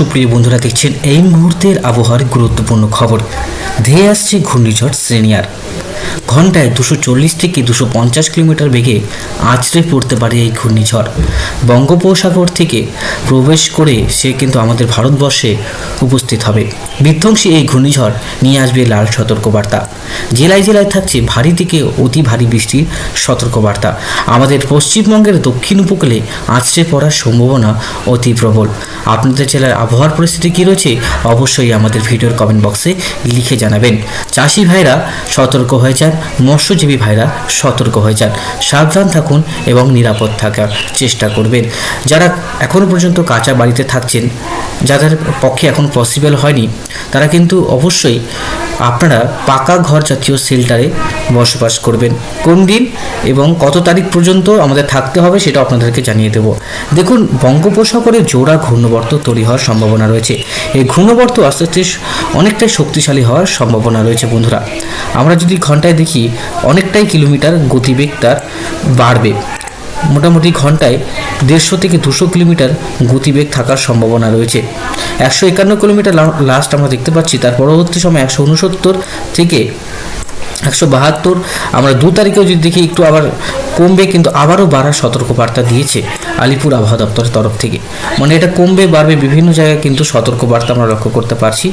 সুপ্রিয় বন্ধুরা, দেখছেন এই মুহূর্তের আবহাওয়ার গুরুত্বপূর্ণ খবর। ধেয়ে আসছে ঘূর্ণিঝড় শ্রেণিয়ার ঘন্টায় দুশো চল্লিশ থেকে দুশো পঞ্চাশ কিলোমিটার বেগে আছড়ে পড়তে পারে এই ঘূর্ণিঝড়। বঙ্গোপসাগর থেকে প্রবেশ করে সে কিন্তু আমাদের ভারতবর্ষে উপস্থিত হবে। বিধ্বংসী এই ঘূর্ণিঝড় নিয়ে আসবে লাল সতর্কবার্তা। জেলায় জেলায় থাকছে ভারী থেকে অতি ভারী বৃষ্টির সতর্কবার্তা। আমাদের পশ্চিমবঙ্গের দক্ষিণ উপকূলে আছড়ে পড়ার সম্ভাবনা অতি প্রবল। আপনাদের জেলার আবহাওয়ার পরিস্থিতি কী রয়েছে, অবশ্যই আমাদের ভিডিওর কমেন্ট বক্সে লিখে জানাবেন। চাষি ভাইরা সতর্ক হয়ে যান, মৎস্যজীবী ভাইরা সতর্ক হয়ে যান। সাবধান থাকুন এবং নিরাপদ থাকার চেষ্টা করবেন। যারা এখনও পর্যন্ত কাঁচা বাড়িতে থাকছেন, যাদের পক্ষে এখন পসিবল হয়নি, তারা কিন্তু অবশ্যই আপনারা পাকা ঘর জাতীয় শেল্টারে বসবাস করবেন। কোন দিন এবং কত তারিখ পর্যন্ত আমাদের থাকতে হবে সেটা আপনাদেরকে জানিয়ে দেব। দেখুন, বঙ্গোপসাগরে জোড়া ঘূর্ণবর্ত তৈরি হওয়ার সম্ভাবনা রয়েছে। এই ঘূর্ণবর্ত আস্তে আস্তে অনেকটাই শক্তিশালী হওয়ার সম্ভাবনা রয়েছে বন্ধুরা। আমরা যদি ঘন্টায় দেখি, অনেকটাই কিলোমিটার গতিবেগ তার বাড়বে। মোটামুটি ঘন্টায় দেড়শো থেকে দুশো কিলোমিটার গতিবেগ থাকার সম্ভাবনা রয়েছে। একশো একান্ন কিলোমিটার লাস্ট আমরা দেখতে পাচ্ছি, তার পরবর্তী সময় একশো উনসত্তর থেকে একশো বাহাত্তর। আমরা দু তারিখেও যদি দেখি, একটু আবার কমবে, কিন্তু আবারও বাড়ার সতর্কবার্তা দিয়েছে। আলিপুর আবহাওয়া দপ্তরের তরফ থেকে। মানে এটা কমবে, বাড়বে বিভিন্ন জায়গায় কিন্তু সতর্কবার্তা আমরা লক্ষ্য করতে পারছি।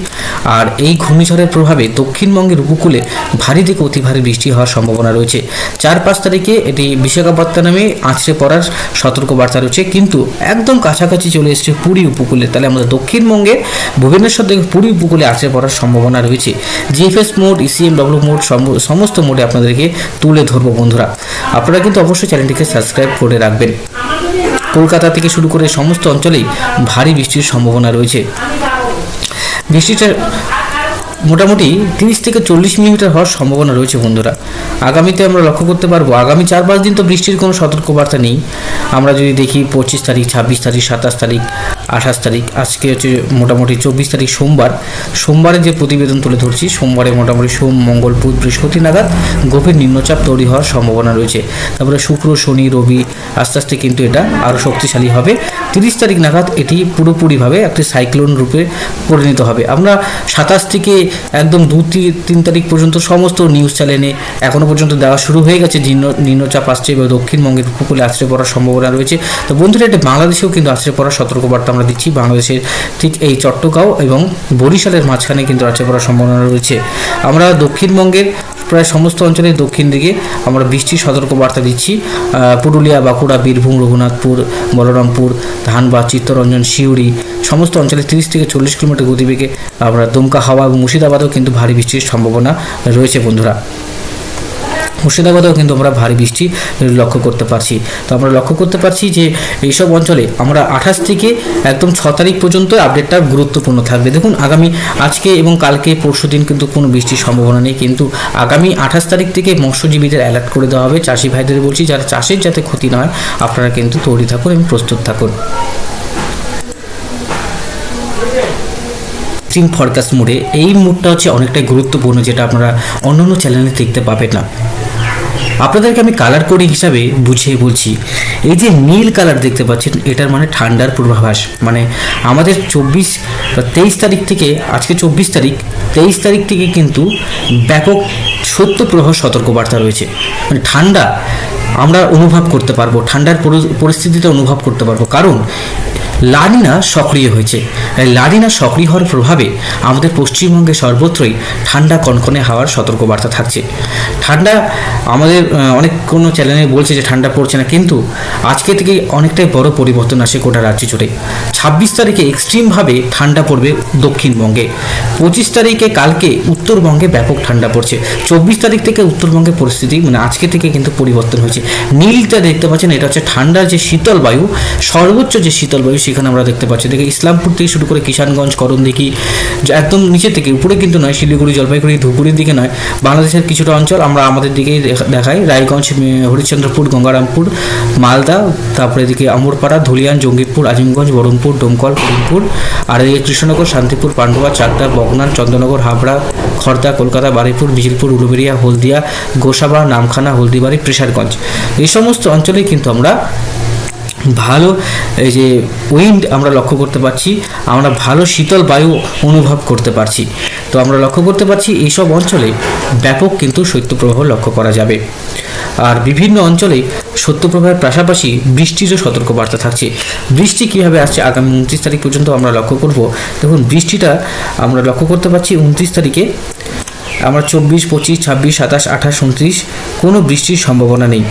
আর এই ঘূর্ণিঝড়ের প্রভাবে দক্ষিণবঙ্গের উপকূলে ভারী থেকে অতি ভারী বৃষ্টি হওয়ার সম্ভাবনা রয়েছে। চার পাঁচ তারিখে এটি বিশাখাপত্তনমে আছড়ে পড়ার সতর্কবার্তা রয়েছে। কিন্তু একদম কাছাকাছি চলে এসেছে পুরী উপকূলে। তাহলে আমাদের দক্ষিণবঙ্গের ভুবনেশ্বর থেকে পুরী উপকূলে আছড়ে পড়ার সম্ভাবনা রয়েছে। GFS mode ECM W mode সমস্ত মোডে আপনাদেরকে তুলে ধরবো বন্ধুরা। আপনারা কিন্তু অবশ্যই চ্যানেলটিকে সাবস্ক্রাইব করে রাখবেন। কলকাতা থেকে শুরু করে সমস্ত অঞ্চলেই ভারী বৃষ্টির সম্ভাবনা রয়েছে। বৃষ্টিটা মোটামুটি তিরিশ থেকে চল্লিশ মিলিমিটার হওয়ার সম্ভাবনা রয়েছে বন্ধুরা। আগামীতে আমরা লক্ষ্য করতে পারব, আগামী চার পাঁচ দিন তো বৃষ্টির কোনো সতর্কবার্তা নেই। আমরা যদি দেখি পঁচিশ তারিখ, ছাব্বিশ তারিখ, সাতাশ তারিখ, আঠাশ তারিখ, আজকে হচ্ছে মোটামুটি চব্বিশ তারিখ সোমবার। সোমবারে যে প্রতিবেদন তুলে ধরছি, সোমবারে মোটামুটি সোম, মঙ্গল, বুধ, বৃহস্পতি নাগাদ গভীর নিম্নচাপ তৈরি হওয়ার সম্ভাবনা রয়েছে। তারপরে শুক্র, শনি, রবি, আস্তে আস্তে কিন্তু এটা আরও শক্তিশালী হবে। তিরিশ তারিখ নাগাদ এটি পুরোপুরিভাবে একটি সাইক্লোন রূপে পরিণত হবে। আমরা সাতাশ থেকে একদম দু তিন তারিখ পর্যন্ত সমস্ত নিউজ চ্যানেলে এখনও পর্যন্ত দেওয়া শুরু হয়ে গেছে। নিম্ন নিম্নচাপ আসছে এবং দক্ষিণবঙ্গের উপকূলে আশ্রয় পড়ার সম্ভাবনা রয়েছে। তো বন্ধুরা, এটা বাংলাদেশেও কিন্তু আশ্রয় পড়ার সতর্কবার্তা আমরা দিচ্ছি। বাংলাদেশের ঠিক এই চট্টগাঁও এবং বরিশালের মাঝখানে কিন্তু আশ্রয় পড়ার সম্ভাবনা রয়েছে। আমরা দক্ষিণবঙ্গের প্রায় সমস্ত অঞ্চলের দক্ষিণ দিকে আমরা বৃষ্টির সতর্কবার্তা দিচ্ছি পুরুলিয়া, বাঁকুড়া, বীরভূম, রঘুনাথপুর, বলরামপুর, ধানবাদ, চিত্তরঞ্জন শিউড়ি সমস্ত অঞ্চলে তিরিশ থেকে চল্লিশ কিলোমিটার গতিবেগে আমরা দুমকা হাওয়া এবং মুর্শিদাবাদেও কিন্তু ভারী বৃষ্টির সম্ভাবনা রয়েছে বন্ধুরা। মুর্শিদাবাদেও কিন্তু আমরা ভারী বৃষ্টি লক্ষ্য করতে পারছি। তো আমরা লক্ষ্য করতে পারছি যে এইসব অঞ্চলে আমরা আঠাশ থেকে একদম ছ তারিখ পর্যন্ত আপডেটটা গুরুত্বপূর্ণ থাকবে। দেখুন, আগামী আজকে এবং কালকে, পরশু দিন কিন্তু কোনো বৃষ্টির সম্ভাবনা নেই। কিন্তু আগামী আঠাশ তারিখ থেকে মৎস্যজীবীদের অ্যালার্ট করে দেওয়া হবে। চাষি ভাইদের বলছি, যারা চাষের যাতে ক্ষতি না হয়, আপনারা কিন্তু তৈরি থাকুন এবং প্রস্তুত থাকুন। ফরকাস্ট মোডে এই মুডটা হচ্ছে অনেকটাই গুরুত্বপূর্ণ, যেটা আপনারা অন্যান্য চ্যানেলে দেখতে পাবেন না। আপনাদেরকে আমি কালার কোডিং হিসাবে বুঝিয়ে বলছি। এই যে নীল কালার দেখতে পাচ্ছেন, এটার মানে ঠান্ডার পূর্বাভাস। মানে আমাদের চব্বিশ তেইশ তারিখ থেকে, আজকে চব্বিশ তারিখ, তেইশ তারিখ থেকে কিন্তু ব্যাপক সত্য প্রবাহ সতর্কবার্তা রয়েছে। মানে ঠান্ডা আমরা অনুভব করতে পারব, ঠান্ডার পরিস্থিতিতে অনুভব করতে পারব। কারণ লানিনা সক্রিয় হয়েছে। লানিনা সক্রিয় হওয়ার প্রভাবে আমাদের পশ্চিমবঙ্গে সর্বত্রই ঠান্ডা কনকনে হাওয়ার সতর্কবার্তা থাকছে। ঠান্ডা আমাদের অনেক কোনো চ্যানেলে বলছে যে ঠান্ডা পড়ছে না, কিন্তু আজকে থেকে অনেকটাই বড় পরিবর্তন আসে গোটা রাজ্য জুড়ে। ছাব্বিশ তারিখে এক্সট্রিমভাবে ঠান্ডা পড়বে দক্ষিণবঙ্গে। পঁচিশ তারিখে কালকে উত্তরবঙ্গে ব্যাপক ঠান্ডা পড়ছে। চব্বিশ তারিখ থেকে উত্তরবঙ্গের পরিস্থিতি মানে আজকে থেকে কিন্তু পরিবর্তন হয়েছে। নীলটা দেখতে পাচ্ছেন, এটা হচ্ছে ঠান্ডার যে শীতল বায়ু, সর্বোচ্চ যে শীতল বায়ু সেখানে আমরা দেখতে পাচ্ছি। দেখি ইসলামপুর থেকে শুরু করে কিষানগঞ্জ করণ দেখি একদম নিচে থেকে উপরে কিন্তু নয়, শিলিগুড়ি, জলপাইগুড়ি ধুপগুড়ির দিকে নয়। বাংলাদেশের কিছুটা অঞ্চল, আমরা আমাদের দিকেই দেখাই, রায়গঞ্জ হরিশ্চন্দ্রপুর, গঙ্গারামপুর, মালদা, তারপরে এদিকে আমরপাড়া, ধুলিয়ান জঙ্গিপুর আজিমগঞ্জ, বরুণপুর, ডোমকল, করিমপুর, আর এদিকে কৃষ্ণনগর, শান্তিপুর, পান্ডুয়া, চাকদা, বগনান চন্দ্রনগর হাবড়া, খর্দা, কলকাতা বারুইপুর বিজিলপুর উলুবেরিয়া হলদিয়া, গোসাবা, নামখানা, হলদিবাড়ি, প্রেসারগঞ্জ। এই সমস্ত অঞ্চলে কিন্তু আমরা ভালো, এই যে উইন্ড আমরা লক্ষ্য করতে পারছি, আমরা ভালো শীতল বায়ু অনুভব করতে পারছি। তো আমরা লক্ষ্য করতে পারছি এইসব অঞ্চলে ব্যাপক কিন্তু শৈত্যপ্রবাহ লক্ষ্য করা যাবে। আর বিভিন্ন অঞ্চলে শৈত্যপ্রবাহের পাশাপাশি বৃষ্টিরও সতর্কবার্তা থাকছে। বৃষ্টি কীভাবে আসছে আগামী উনত্রিশ তারিখ পর্যন্ত আমরা লক্ষ্য করব। দেখুন, বৃষ্টিটা আমরা লক্ষ্য করতে পারছি উনত্রিশ তারিখে। আমরা চব্বিশ, পঁচিশ, ছাব্বিশ, সাতাশ, আঠাশ, উনত্রিশ, কোনো বৃষ্টির সম্ভাবনা নেই।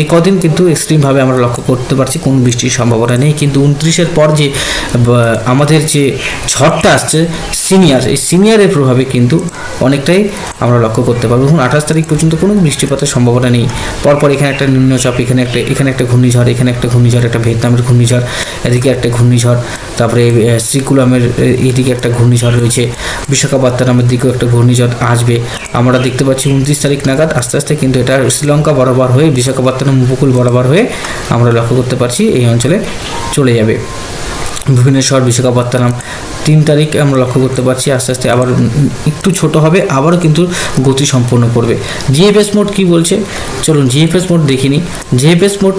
এই কদিন কিন্তু এক্সট্রিমভাবে আমরা লক্ষ্য করতে পারছি, কোনো বৃষ্টির সম্ভাবনা নেই। কিন্তু উনত্রিশের পর যে আমাদের যে ঝড়টা আসছে, সিনিয়র, এই সিনিয়রের প্রভাবে কিন্তু অনেকটাই আমরা লক্ষ্য করতে পারব। এখন আঠাশ তারিখ পর্যন্ত কোনো বৃষ্টিপাতের সম্ভাবনা নেই। পরপর এখানে একটা নিম্নচাপ, এখানে একটা এখানে একটা ঘূর্ণিঝড়, এখানে একটা ঘূর্ণিঝড়, একটা ভিয়েতনামের ঘূর্ণিঝড়, এদিকে একটা ঘূর্ণিঝড়, তারপরে শ্রীকুলামের এদিকে একটা ঘূর্ণিঝড় রয়েছে, বিশাখাপত্তনমের দিকেও একটা ঘূর্ণিঝড় আসবে। আমরা দেখতে পাচ্ছি উনত্রিশ তারিখ নাগাদ আস্তে আস্তে কিন্তু এটা শ্রীলঙ্কা বরাবর হয়ে বিশাখাপত্তনম উপকূল বরাবর হয়ে আমরা লক্ষ্য করতে পারছি এই অঞ্চলে চলে যাবে। ভুবনেশ্বর, বিশাখাপত্তনম, তিন তারিখ আমরা লক্ষ্য করতে পারছি, আস্তে আস্তে আবার একটু ছোট হবে, আবারও কিন্তু গতি সম্পন্ন করবে। জিএফএস মোড কি বলছে? চলুন জিএফএস মোড দেখিনি জিএফএস মোড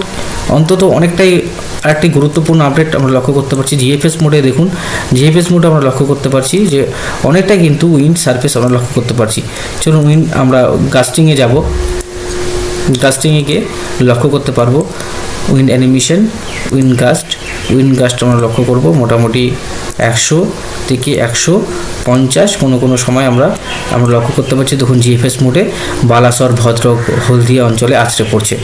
অন্তত অনেকটাই আরেকটি গুরুত্বপূর্ণ আপডেট আমরা লক্ষ্য করতে পারছি। জিএফএস মোডে দেখুন, জিএফএস মোডে আমরা লক্ষ্য করতে পারছি যে অনেকটা কিন্তু উইন্ড সারফেস আমরা লক্ষ্য করতে পারছি। চলুন উইন্ড আমরা গাস্টিংয়ে যাব। গাস্টিংয়ে গিয়ে লক্ষ্য করতে পারব। Wind animation wind gust wind gust আমরা লক্ষ্য করব। মোটামুটি একশো থেকে একশো পঞ্চাশ কোনো কোনো সময় আমরা আমরা লক্ষ্য করতে পারছি। তখন জিএফএস মোডে বালাসর, ভদ্রক, হলদিয়া অঞ্চলে আছড়ে পড়ছে।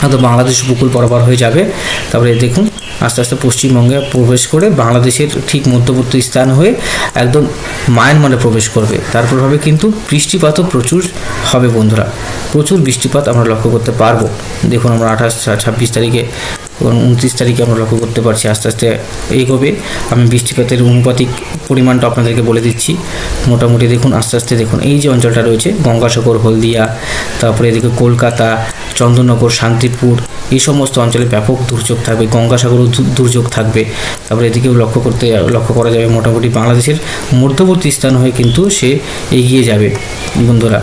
হয়তো বাংলাদেশ উপকূল বরাবর হয়ে যাবে। তারপরে দেখুন আস্তে আস্তে পশ্চিমবঙ্গে প্রবেশ করে বাংলাদেশের ঠিক মধ্যবর্তী স্থান হয়ে একদম মায়ানমারে প্রবেশ করবে। তার প্রভাবে কিন্তু বৃষ্টিপাতও প্রচুর হবে বন্ধুরা। প্রচুর বৃষ্টিপাত আমরা লক্ষ্য করতে পারব। দেখুন আমরা আঠাশ, ছাব্বিশ তারিখে এবং উনত্রিশ তারিখে আমরা লক্ষ্য করতে পারছি আস্তে আস্তে এগোবে। আমি বৃষ্টিপাতের অনুপাতিক পরিমাণটা আপনাদেরকে বলে দিচ্ছি। মোটামুটি দেখুন, আস্তে আস্তে দেখুন, এই যে অঞ্চলটা রয়েছে, গঙ্গাসাগর, হলদিয়া, তারপরে এদিকে কলকাতা চন্দননগর, শান্তিপুর, এই সমস্ত অঞ্চলে ব্যাপক দুর্যোগ থাকবে, গঙ্গাসাগরও দুর্যোগ থাকবে। তারপরে এদিকেও লক্ষ্য করতে, লক্ষ্য করা যাবে মোটামুটি বাংলাদেশের মধ্যবর্তী স্থান হয়ে কিন্তু সে এগিয়ে যাবে। বন্ধুরা,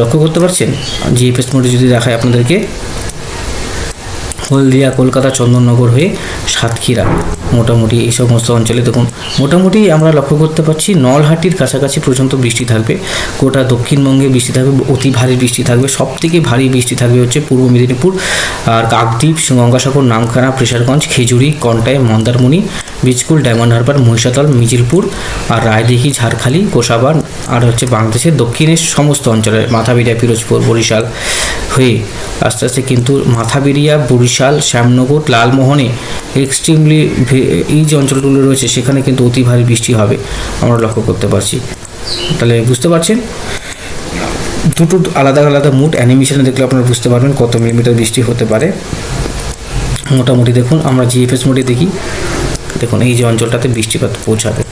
লক্ষ্য করতে পারছেন? জিএফএস মোডে যদি দেখায় আপনাদেরকে হলদিয়া কলকাতা চন্দননগর হয়ে সাতক্ষীরা। মোটামুটি এই সমস্ত অঞ্চলে দেখুন, মোটামুটি আমরা লক্ষ্য করতে পারছি নলহাটির কাছাকাছি পর্যন্ত বৃষ্টি থাকবে। গোটা দক্ষিণবঙ্গে বৃষ্টি থাকবে, অতি ভারী বৃষ্টি থাকবে সব থেকে ভারী বৃষ্টি থাকবে হচ্ছে পূর্ব মেদিনীপুর আর কাকদ্বীপ, গঙ্গাসাগর, নামখানা, প্রেসারগঞ্জ, খেজুরি, কন্টাই, মন্দারমণি, বীজকুল, ডায়মন্ড হারবার মহিষাদল মিজিলপুর আর রায়দিঘি, ঝাড়খালি, গোসাবার আর হচ্ছে বাংলাদেশের দক্ষিণের সমস্ত অঞ্চলে মাথাবিড়িয়া, পিরোজপুর, বরিশাল হয়ে আস্তে আস্তে কিন্তু মাথাবিড়িয়া, বরিশাল শ্যামনগর, লালমোহনে এক্সট্রিমলি এই যে অঞ্চলগুলো রয়েছে, সেখানে কিন্তু অতি ভারী বৃষ্টি হবে। আমরা লক্ষ্য করতে পারছি। তাহলে বুঝতে পারছেন? দুটো আলাদা আলাদা মুড অ্যানিমেশনে দেখলে আপনারা বুঝতে পারবেন কত মিলিমিটার বৃষ্টি হতে পারে। মোটামুটি দেখুন, আমরা জিএফএস মোডে দেখি। দেখুন, এই যে অঞ্চলটাতে বৃষ্টিপাত পৌঁছাবে।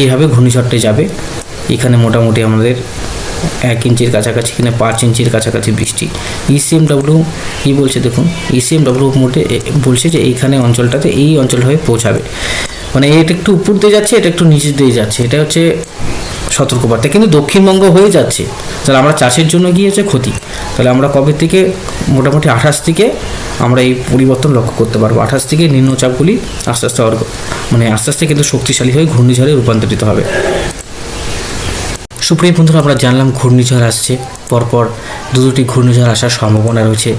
এইভাবে ঘূর্ণিঝড়টা যাবে। এখানে মোটামুটি আমাদের এক ইঞ্চির কাছাকাছি এখানে পাঁচ ইঞ্চির কাছাকাছি বৃষ্টি। ইসিএমডব্লিউ কী বলছে দেখুন? ইসিএমডব্লিউ মোডে এ- বলছে যে এইখানে অঞ্চলটাতে এই অঞ্চল হয়ে পৌঁছাবে। মানে এটা একটু উপর দিয়ে যাচ্ছে, এটা একটু নিচে দিয়ে যাচ্ছে। এটা হচ্ছে সতর্কবার্তা। কিন্তু দক্ষিণবঙ্গ হয়ে যাচ্ছে। তাহলে আমরা চাষের জন্য গিয়েছে ক্ষতি। তাহলে আমরা কবে থেকে? মোটামুটি আঠাশ থেকে আমরা এই পরিবর্তন লক্ষ্য করতে পারব। আঠাশ থেকে নিম্নচাপগুলি আস্তে আস্তে মানে আস্তে আস্তে কিন্তু শক্তিশালী হয়ে ঘূর্ণিঝড়ে রূপান্তরিত হবে। সুপ্রিয় বন্ধুরা, আমরা জানলাম ঘূর্ণিঝড় আসছে। পরপর দু দুটি ঘূর্ণিঝড় আসার সম্ভাবনা রয়েছে।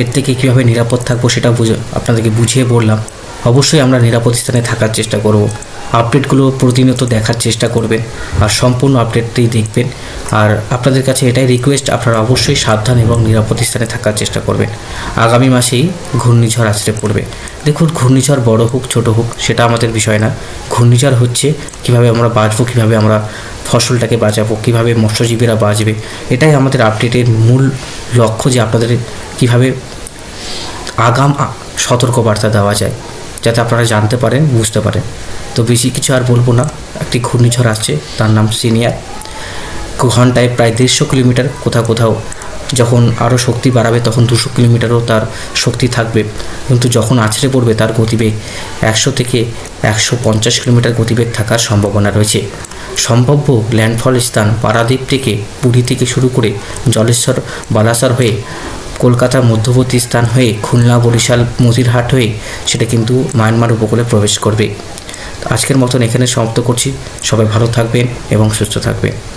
এর থেকে কীভাবে নিরাপদ থাকব সেটা বুঝে আপনাদেরকে বুঝিয়ে বললাম। অবশ্যই আমরা নিরাপদ স্থানে থাকার চেষ্টা করব। আপডেটগুলো প্রতিনিয়ত দেখার চেষ্টা করবেন আর সম্পূর্ণ আপডেটটি দেখবেন। আর আপনাদের কাছে এটাই রিকোয়েস্ট আপনারা অবশ্যই সাবধান এবং নিরাপদ স্থানে থাকার চেষ্টা করবেন। আগামী মাসেই ঘূর্ণিঝড় আছড়ে পড়বে। দেখুন, ঘূর্ণিঝড় বড় হোক, ছোট হোক, সেটা আমাদের বিষয় না। ঘূর্ণিঝড় হচ্ছে, কীভাবে আমরা বাঁচবো, কীভাবে আমরা ফসলটাকে বাঁচাবো, কীভাবে মৎস্যজীবীরা বাঁচবে, এটাই আমাদের আপডেটের মূল লক্ষ্য যে আপনাদের কীভাবে আগাম সতর্কবার্তা দেওয়া যায়। যাতে আপনারা জানতে পারেন, বুঝতে পারেন। তো বেশি কিছু আর বলব না। একটি ঘূর্ণিঝড় আসছে, তার নাম সিনিয়ার ঘন্টায় প্রায় দেড়শো কিলোমিটার কোথাও কোথাও। যখন আরও শক্তি বাড়াবে, তখন দুশো কিলোমিটারও তার শক্তি থাকবে। কিন্তু যখন আছড়ে পড়বে, তার গতিবেগ একশো থেকে একশো পঞ্চাশ কিলোমিটার গতিবেগ থাকার সম্ভাবনা রয়েছে। সম্ভাব্য ল্যান্ডফল স্থান পারাদ্বীপ থেকে পুরী থেকে শুরু করে জলেশ্বর, বালাসর হয়ে কলকাতার মধ্যবর্তী স্থান হয়ে খুলনা, বরিশাল, মতিরহাট হয়ে সেটা কিন্তু মায়ানমার উপকূলে প্রবেশ করবে। আজকের মতন এখানে সমাপ্ত করছি। সবাই ভালো থাকবেন এবং সুস্থ থাকবেন।